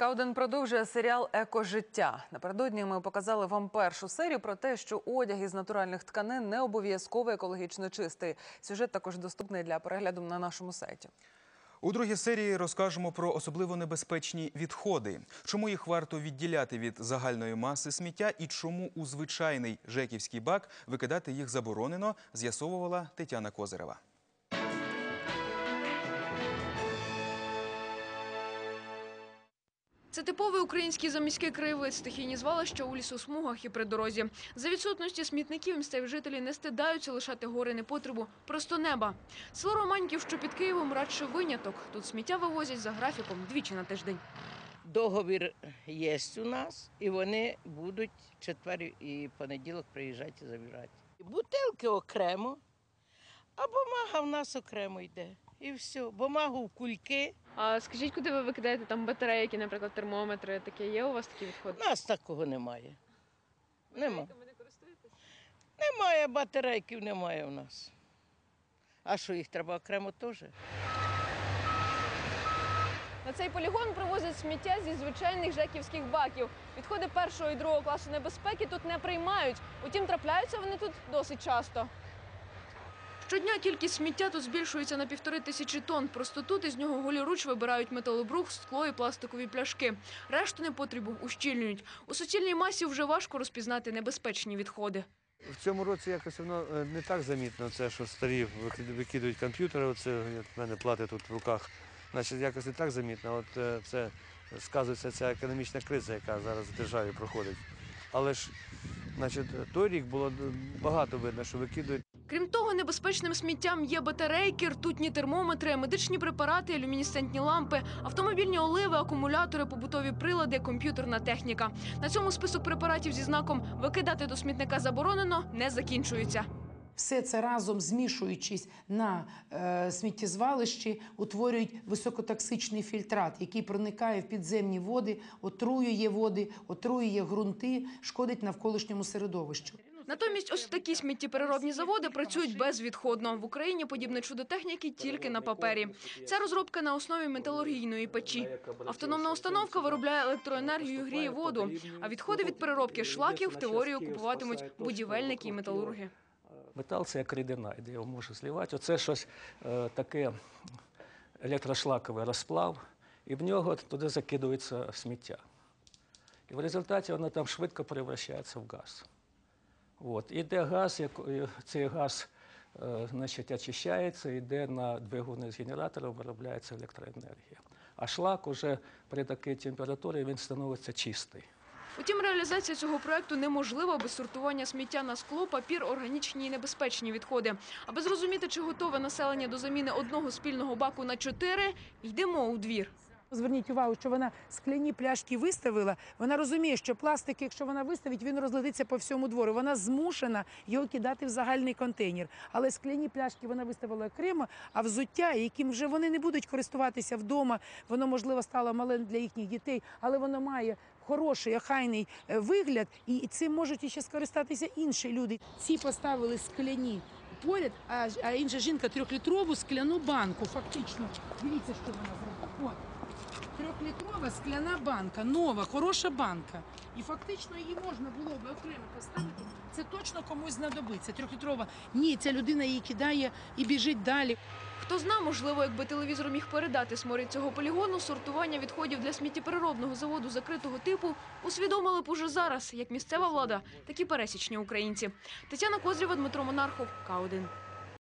К1 продовжує серіал Екожиття. Напередодні ми показали вам першу серію про те, що одяг із натуральних тканин не обов'язково екологічно чистий. Сюжет також доступний для перегляду на нашому сайті. У другій серії розкажемо про особливо небезпечні відходи, чому їх варто відділяти від загальної маси сміття і чому у звичайний жеківський бак викидати їх заборонено, з'ясовувала Тетяна Козирева. Це типовий український заміський краєвид, стихійні звалища у лісосмугах і при дорозі. За відсутності смітників місцеві жителі не стидаються лишати гори непотребу просто неба. Село Романьків, що під Києвом, радше виняток. Тут сміття вивозять за графіком двічі на тиждень. Договір є у нас, і вони будуть четвер і понеділок приїжджати і забирати. Бутилки окремо, а бумага в нас окремо йде. І все. Бумагу в кульки. А скажіть, куди ви викидаєте там батарейки, наприклад, термометри? Таке є у вас такі відходи? У нас такого немає. Нема. Немає батарейків, немає в нас. А що їх треба окремо теж? На цей полігон привозять сміття зі звичайних жеківських баків. Відходи першого і другого класу небезпеки тут не приймають. Утім, трапляються вони тут досить часто. Щодня кількість сміття тут збільшується на півтори тисячі тонн. Просто тут із нього голіруч вибирають металобрух, скло і пластикові пляшки. Решту непотрібу ущільнюють. У суцільній масі вже важко розпізнати небезпечні відходи. В цьому році якось воно е, не так замітно, це що старі викидують комп'ютери, оце в мене плати тут в руках. Значить, якось не так замітно. От е, це сказується ця економічна криза, яка зараз в державі проходить. Але ж, значить, той рік було багато видно, що викидують. Крім того, небезпечним сміттям є батарейки, ртутні термометри, медичні препарати, люмінесцентні лампи, автомобільні оливи, акумулятори, побутові прилади, комп'ютерна техніка. На цьому список препаратів зі знаком викидати до смітника заборонено не закінчується. Все це разом змішуючись на е, сміттєзвалищі, утворюють високотоксичний фільтрат, який проникає в підземні води, отруює води, отруює ґрунти, шкодить навколишньому середовищу. Натомість, ось такі сміттєпереробні заводи працюють безвідходно. В Україні подібне чудо техніки тільки на папері. Це розробка на основі металургійної печі. Автономна установка виробляє електроенергію, гріє воду. А відходи від переробки шлаків в теорію купуватимуть будівельники і металурги. Метал це як рідина, де його можна зливати. Оце щось е, таке електрошлаковий розплав, і в нього туди закидується сміття. І в результаті воно там швидко перевращається в газ. От. Іде газ, як, е, цей газ е, значить, очищається, йде на двигуни з генератором, виробляється електроенергія. А шлак уже при такій температурі він становиться чистий. Утім, реалізація цього проекту неможлива без сортування сміття на скло, папір, органічні і небезпечні відходи. Аби зрозуміти, чи готове населення до заміни одного спільного баку на чотири, йдемо у двір. Зверніть увагу, що вона скляні пляшки виставила. Вона розуміє, що пластик, якщо вона виставить, він розлетиться по всьому двору. Вона змушена його кидати в загальний контейнер. Але скляні пляшки вона виставила окремо, а взуття, яким вже вони не будуть користуватися вдома, воно можливо стало малим для їхніх дітей, але воно має. Хороший, охайний е, вигляд, і цим можуть іще скористатися інші люди. Ці поставили скляні поряд, а, інша жінка трьохлітрову скляну банку. Фактично, дивіться, що вона зробила. Трьохлітрова скляна банка, нова, хороша банка. І фактично її можна було б окремо поставити. Це точно комусь знадобиться. Трьохлітрова. Ні, ця людина її кидає і біжить далі. Хто зна, можливо, якби телевізор міг передати сморід цього полігону, сортування відходів для сміттєпереробного заводу закритого типу усвідомили б уже зараз, як місцева влада, так і пересічні українці. Тетяна Козрєва, Дмитро Монархов, К1.